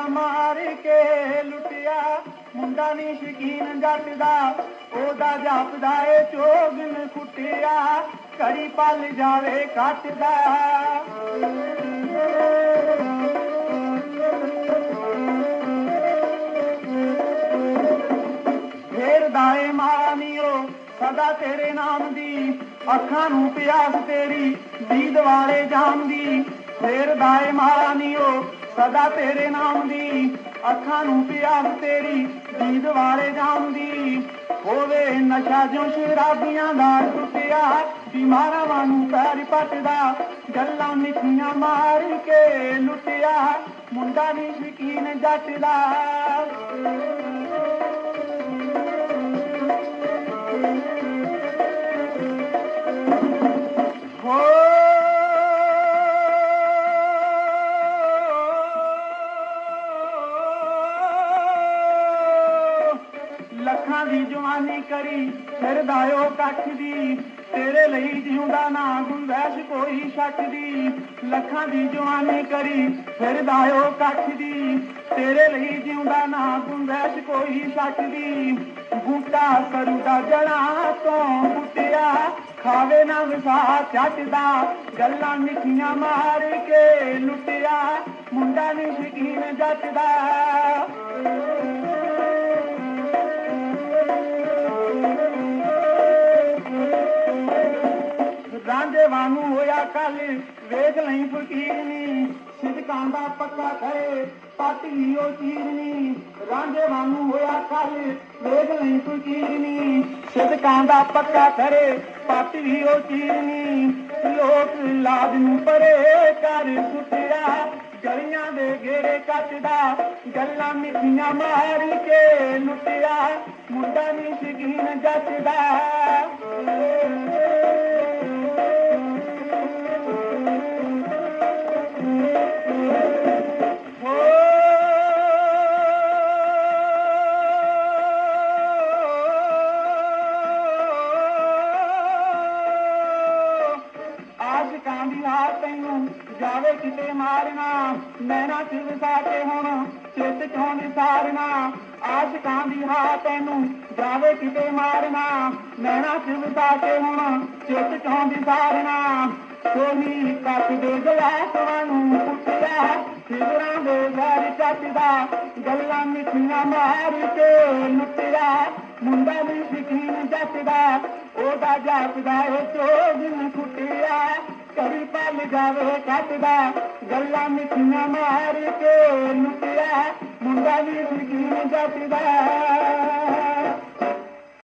ਮਿੱਠੀਆਂ ਮਾਰ ਕੇ ਲੁੱਟਿਆ। ਮੁੰਡਾ ਨਹੀਂ ਸ਼ਕੀਨ ਜੱਟ ਦਾ ਉਹਦਾ ਜਾਪਦਾ ਏ ਚੋਗਨ ਕੁੱਟਿਆ। ਕਰੀ ਪਲ ਜਾਵੇ ਕੱਟਦਾ। ਫੇਰ ਦਾਏ ਮਾਨੀਓ, ਸਦਾ ਤੇਰੇ ਨਾਮ ਦੀ, ਅੱਖਾਂ ਨੂੰ ਪਿਆਸ ਤੇਰੀ, ਦੀਦ ਵਾਲੇ ਜਾਮ ਦੀ। ਫੇਰ ਦਾਏ ਮਾਨੀਓ ਸਦਾ ਤੇਰੇ ਨਾਮ ਦੀ, ਅੱਖਾਂ ਨੂੰ ਪਿਆਸ ਤੇਰੀ ਦੀਦ ਵਾਲੇ ਜਾਮ ਦੀ। ਹੋਵੇ ਨਸ਼ਾ ਜੋ ਸ਼ਰਾਬੀਆਂ ਦਾ ਟੁੱਟਿਆ, ਬਿਮਾਰਾਂ ਵਾਂਗੂ ਪੈਰ ਪੱਟਦਾ, ਗੱਲਾਂ ਮਿੱਠੀਆਂ ਮਾਰ ਕੇ ਲੁੱਟਿਆ, ਮੁੰਡਾ ਨਹੀਂ ਸ਼ਕੀਨ ਜੱਟ ਦਾ ਦੀ ਜਵਾਨੀ ਕਰੀ ਫਿਰਦਾਇਓ ਕੱਖ ਦੀ। ਤੇਰੇ ਲਈ ਜਿਉਂਦਾ ਨਾ ਗੁੰਦੈਸ਼ ਕੋਈ ਸ਼ੱਕ ਦੀ। ਲੱਖਾਂ ਦੀ ਜਵਾਨੀ ਕਰੀ ਫਿਰਦਾਇਓ ਕੱਖ ਦੀ। ਤੇਰੇ ਲਈ ਜਿਉਂਦਾ ਨਾ ਗੁੰਦੈਸ਼ ਕੋਈ ਸ਼ੱਕ ਦੀ। ਬੂਟਾ ਕਰੂ ਦਾ ਤੋਂ ਪੁੱਟਿਆ ਖਾਵੇ ਨਾ ਵਿਸਾ ਚੱਟਦਾ। ਗੱਲਾਂ ਮਿੱਠੀਆਂ ਮਾਰ ਕੇ ਲੁੱਟਿਆ, ਮੁੰਡਾ ਨਹੀਂ ਸ਼ਕੀਨ ਜੱਟਦਾ। ਵਾਂਗੂ ਹੋਇਆ ਕੱਲ। ਵੇਖ ਲਈ ਫਕੀਰਨੀ ਸਿਦਕਾਂ ਦਾ ਪੱਕਾ ਕਰੇ ਪਾਟੀ ਉਹ ਚੀਰਨੀ ਰਾਂਝੇ ਵਾਂਗੂ ਹੋਇਆ ਕੱਲ, ਵੇਖ ਲਈ ਫਕੀਰਨੀ ਸਿਦਕਾਂ ਦਾ ਪੱਕਾ ਕਰੇ ਪਾਟੀ ਉਹ ਚੀਰਨੀ ਲੋਕ ਲਾਜ ਨੂੰ ਪਰੇ ਕਰ ਸੁੱਟਿਆ, ਗਲੀਆਂ ਦੇ ਘੇਰੇ ਕੱਟਦਾ, ਗੱਲਾਂ ਮਿੱਠੀਆਂ ਮਾਰ ਕੇ ਲੁੱਟਿਆ। ਮੁੰਡਾ ਨਹੀਂ ਸ਼ਕੀਨ ਜੱਟਦਾ। ਜਾਵੇ ਕਿਤੇ ਮਾਰਨਾ ਨੈਣਾ ਚ ਵਸਾ ਕੇ ਹੁਣ ਚਿੱਤ ਚੋਂ ਵਿਸਾਰਨਾ ਆਸ਼ਿਕਾਂ ਦੀ ਹਾਰ ਤੈਨੂੰ ਜਾਵੇ ਕਿਤੇ ਮਾਰਨਾ ਨੈਣਾ ਚ ਵਸਾ ਕੇ ਹੁਣ ਚਿੱਤ ਚੋਂ ਵਿਸਾਰਨਾ ਸੋਹੀ ਕੱਟ ਦੇ ਗਲਾਸ ਤੁਹਾਨੂੰ ਪੁੱਟਿਆ ਸਿਗਰਾਂ ਦੇ ਘਰ ਚੱਟਦਾ, ਗੱਲਾਂ ਮਿੱਠੀਆਂ ਮਾਰ ਕੇ ਲੁੱਟਿਆ। ਮੁੰਡਾ ਵੀ ਸ਼ਕੀਨ ਜੱਟਦਾ, ਉਹਦਾ ਜਾਪਦਾ ਏ ਚੋਗਨ ਕੁੱਟਿਆ। ਕਰੀ ਪਲ ਜਾਵੇ ਕੱਟਦਾ ਗੱਲਾਂ ਮਿੱਠੀਆਂ ਮਾਰ ਕੇ ਲੁੱਟਿਆ ਮੁੰਡਾ ਵੀ ਸ਼ਕੀਨ ਜੱਟਦਾ